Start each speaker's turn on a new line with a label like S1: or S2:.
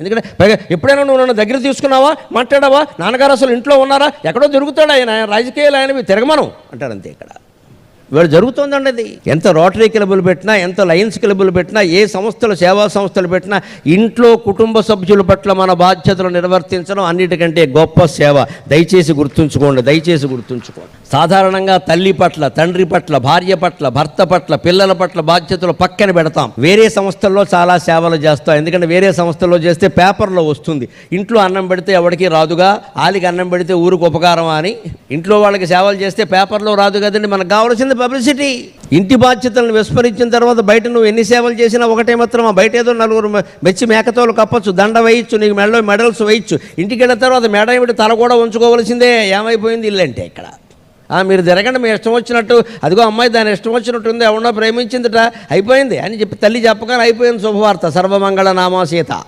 S1: ఎందుకంటే పైగా ఎప్పుడైనా నువ్వు నన్ను దగ్గర తీసుకున్నావా? మాట్లాడావా? నాన్నగారు అసలు ఇంట్లో ఉన్నారా? ఎక్కడో దొరుకుతాడు ఆయన. రాజకీయాలు ఆయనవి తిరగమను అంటారు అంతే ఇక్కడ. ఇవాళ జరుగుతోందండి అది. ఎంత రోటరీ క్లబ్బులు పెట్టినా ఎంత లయన్స్ క్లబ్బులు పెట్టినా ఏ సంస్థలు సేవా సంస్థలు పెట్టినా ఇంట్లో కుటుంబ సభ్యుల పట్ల మన బాధ్యతలు నిర్వర్తించడం అన్నిటికంటే గొప్ప సేవ. దయచేసి గుర్తుంచుకోండి దయచేసి గుర్తుంచుకోండి. సాధారణంగా తల్లి పట్ల తండ్రి పట్ల భార్య పట్ల భర్త పట్ల పిల్లల పట్ల బాధ్యతలు పక్కన పెడతాం. వేరే సంస్థల్లో చాలా సేవలు చేస్తాం. ఎందుకంటే వేరే సంస్థల్లో చేస్తే పేపర్లో వస్తుంది. ఇంట్లో అన్నం పెడితే ఎవరికి రాదుగా? ఆలికి అన్నం పెడితే ఊరికి ఉపకారం అని. ఇంట్లో వాళ్ళకి సేవలు చేస్తే పేపర్లో రాదు కదండి. మనకు కావాల్సింది పబ్లిసిటీ ఇంటి బాధ్యతలను విస్మరించిన తర్వాత బయట నువ్వు ఎన్ని సేవలు చేసినా ఒకటే మాత్రం ఆ బయట ఏదో నలుగురు మెచ్చి మేకతోలు కప్పచ్చు దండ వేయచ్చు నీకు మెడలో మెడల్స్ వేయచ్చు. ఇంటికి వెళ్ళిన తర్వాత మెడ ఏమిటి తల కూడా ఉంచుకోవాల్సిందే? ఏమైపోయింది ఇల్లు అంటే ఇక్కడ. ఆ, మీరు జరగండి మీ ఇష్టం వచ్చినట్టు. అదిగో అమ్మాయి దాని ఇష్టం వచ్చినట్టు ఉంది ఎవడో ప్రేమించిందిట అయిపోయింది అని చెప్పి తల్లి చెప్పగానే అయిపోయింది శుభవార్త. సర్వమంగళ నామా సీత.